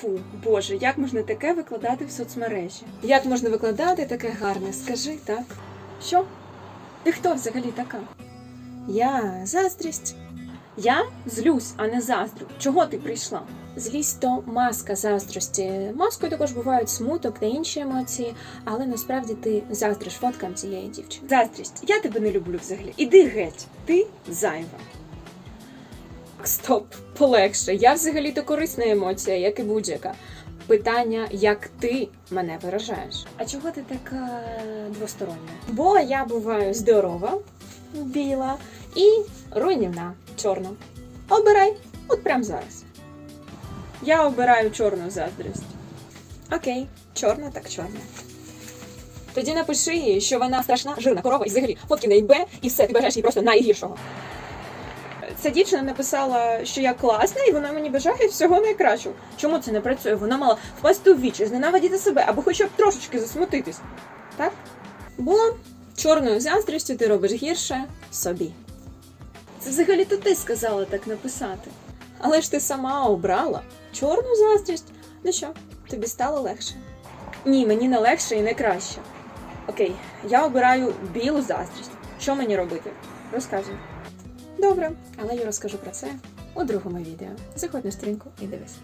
Фу, боже, як можна таке викладати в соцмережі? Як можна викладати таке гарне? Скажи так. Що? Ти хто взагалі така? Я заздрість. Я злюсь, а не заздрю. Чого ти прийшла? Злість то маска заздрості. Маскою також бувають смуток та інші емоції, але насправді ти заздриш фоткам цієї дівчини. Заздрість, я тебе не люблю взагалі. Іди геть, ти зайва. Стоп, полегше. Я взагалі то корисна емоція, як і будь-яка. Питання, як ти мене виражаєш. А чого ти така двостороння? Бо я буваю здорова, біла і руйнівна, чорна. Обирай, от прямо зараз. Я обираю чорну заздрість. Окей, чорна так чорна. Тоді напиши що вона страшна, жирна корова і взагалі фотки неї Б, і все, ти бажаєш їй просто найгіршого. Ця дівчина написала, що я класна, і вона мені бажає всього найкращого. Чому це не працює? Вона мала впасти в вічі, зненавидіти себе або хоча б трошечки засмутитись. Так? Бо чорною заздрістю ти робиш гірше собі. Це взагалі то ти сказала так написати. Але ж ти сама обрала чорну заздрість. Ну що, тобі стало легше? Ні, мені не легше і не краще. Окей, я обираю білу заздрість. Що мені робити? Розказуй. Добре, але я розкажу про це у другому відео. Заходь на сторінку і дивись.